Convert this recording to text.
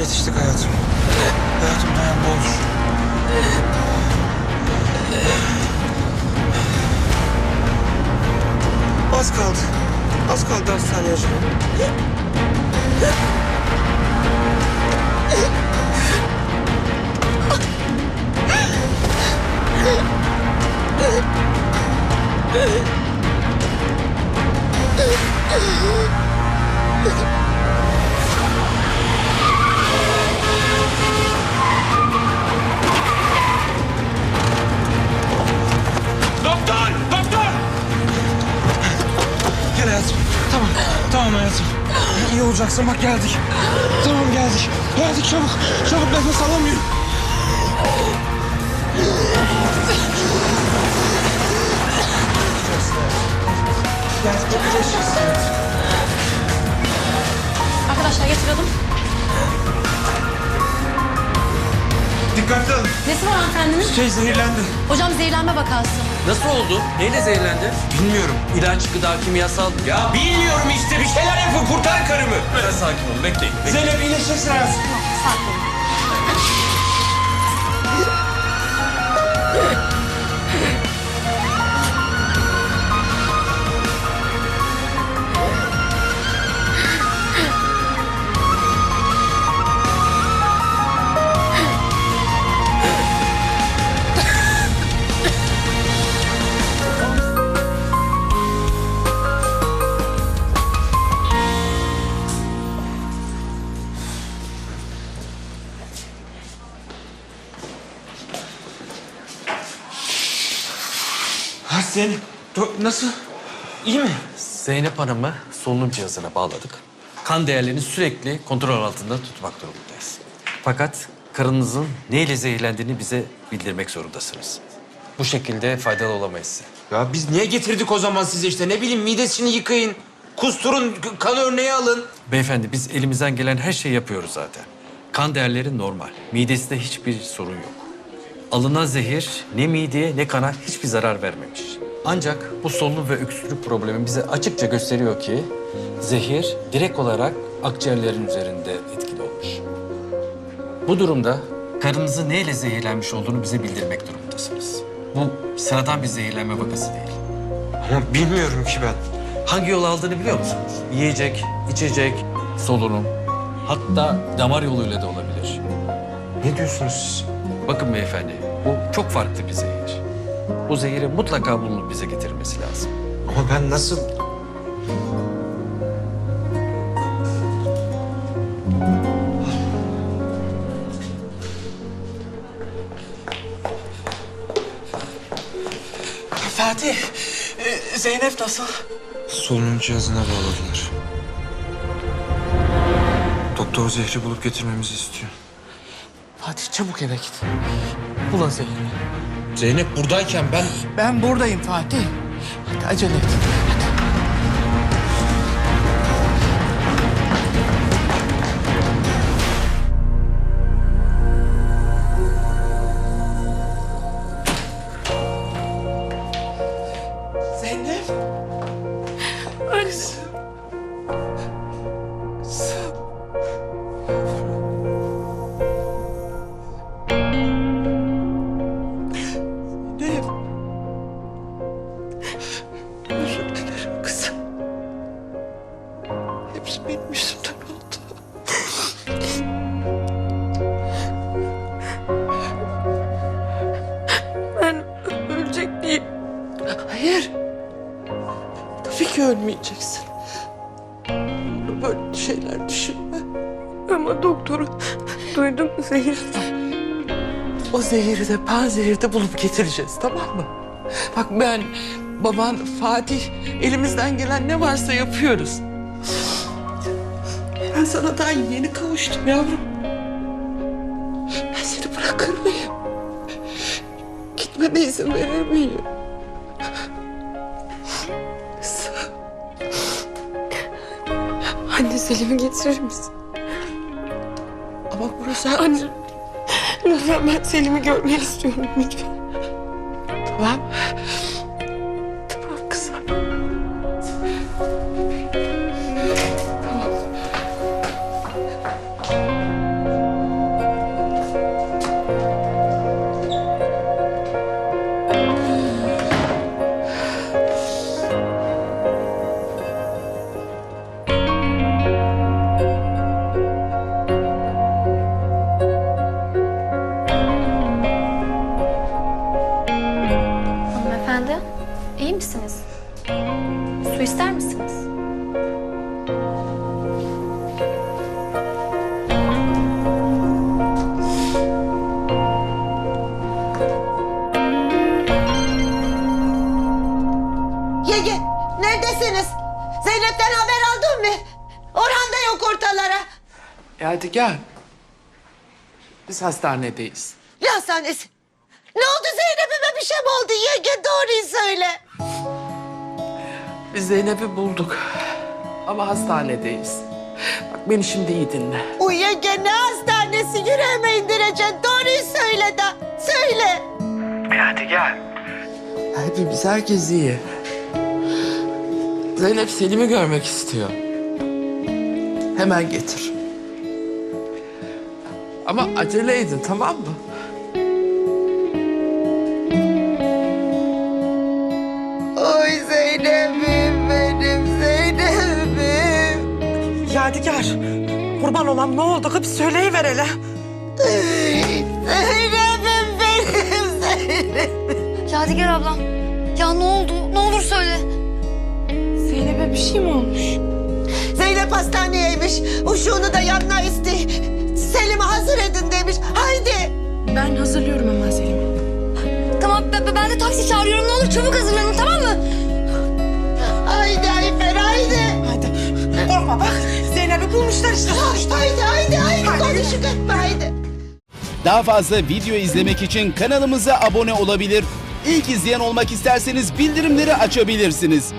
Yetiştik hayatım. Hayatım dayan olur. Az kaldı. Az kaldı hastaneye hocam. olacaksın bak geldik. Tamam geldik. Geldik çabuk. Çabuk nefes alamıyorum. Arkadaşlar yatıralım. Dikkatli olun. Nesi var hanımefendinin? Şey zehirlendi. Hocam zehirlenme vakası. Nasıl oldu? Neyle zehirlendi? Bilmiyorum. İlaç, gıda, kimyasal. Ya bilmiyorum işte. Bir şeyler yapın. Kurtar karımı. Biraz sakin olun. Bekleyin. bekleyin. Zeynep iyileşeceksin hayatım. Sakin olun. Zeynep. Nasıl? İyi mi? Zeynep Hanım'ı solunum cihazına bağladık. Kan değerlerini sürekli kontrol altında tutmak durumundayız. Fakat karınızın neyle zehirlendiğini bize bildirmek zorundasınız. Bu şekilde faydalı olamayız size. Ya biz niye getirdik o zaman sizi işte? Ne bileyim midesini yıkayın. Kusturun, kan örneği alın. Beyefendi biz elimizden gelen her şeyi yapıyoruz zaten. Kan değerleri normal. Midesinde hiçbir sorun yok. Alınan zehir ne mideye ne kana hiçbir zarar vermemiş. Ancak bu solunum ve öksürük problemi bize açıkça gösteriyor ki zehir direkt olarak akciğerlerin üzerinde etkili olmuş. Bu durumda karınızı neyle zehirlenmiş olduğunu bize bildirmek durumundasınız. Bu sıradan bir zehirlenme vakası değil. Ama bilmiyorum ki ben. Hangi yol aldığını biliyor musunuz? Yiyecek, içecek, solunum, hatta damar yoluyla da olabilir. Ne diyorsunuz siz? Bakın beyefendi, bu çok farklı bir zehir. Bu zehiri mutlaka bulunup bize getirmesi lazım. Ama ben nasıl... Fatih, e, Zeynep nasıl? Solunum cihazına bağladılar. Doktor zehri bulup getirmemizi istiyor. Fatih çabuk eve git. Bul o zehri. Zeynep buradayken ben... Ben buradayım Fatih. Hadi acele et. Ölmeyeceksin. Böyle şeyler düşünme. Ama doktoru duydum zehir. O zehiri de panzehiri de bulup getireceğiz tamam mı? Bak ben, baban, Fatih elimizden gelen ne varsa yapıyoruz. Ben sana daha yeni kavuştum yavrum. Ben seni bırakır mıyım? Gitmene izin verir miyim? Anne Selim'i getirir misin? Ama burası Anne. Lütfen ben Selim'i görmek istiyorum lütfen. İyi misiniz? Su ister misiniz? Yenge neredesiniz? Zeynep'ten haber aldın mı? Orhan da yok ortalara. E hadi gel. Biz hastanedeyiz. Ne hastanesi? Ne oldu Zeynep'ime bir şey mi oldu? Yenge doğruyu söyle. Biz Zeynep'i bulduk. Ama hastanedeyiz. Bak beni şimdi iyi dinle. O yenge ne hastanesi? Yüreğime indireceksin. Doğruyu söyle de. Söyle. hadi gel. Hepimiz herkes iyi. Zeynep Selim'i görmek istiyor. Hemen getir. Ama acele edin tamam mı? Zeynep'im benim Zeynep'im. Yadigar, kurban olan ne oldu? Bir söyleyiver hele. Zeynep'im benim Zeynep'im. Yadigar ablam. Ya ne oldu? Ne olur söyle. Zeynep'e bir şey mi olmuş? Zeynep hastaneyeymiş. Uşuğunu da yanına isti. Selim'i hazır edin demiş. Haydi. Ben hazırlıyorum hemen Selim'i. Tamam ben, ben de taksi çağırıyorum. Ne olur çabuk hazırlanın tamam mı? Bulmuşlar işte sonuçta. Haydi haydi haydi konuşuk etme haydi. Daha fazla video izlemek için kanalımıza abone olabilir. İlk izleyen olmak isterseniz bildirimleri açabilirsiniz.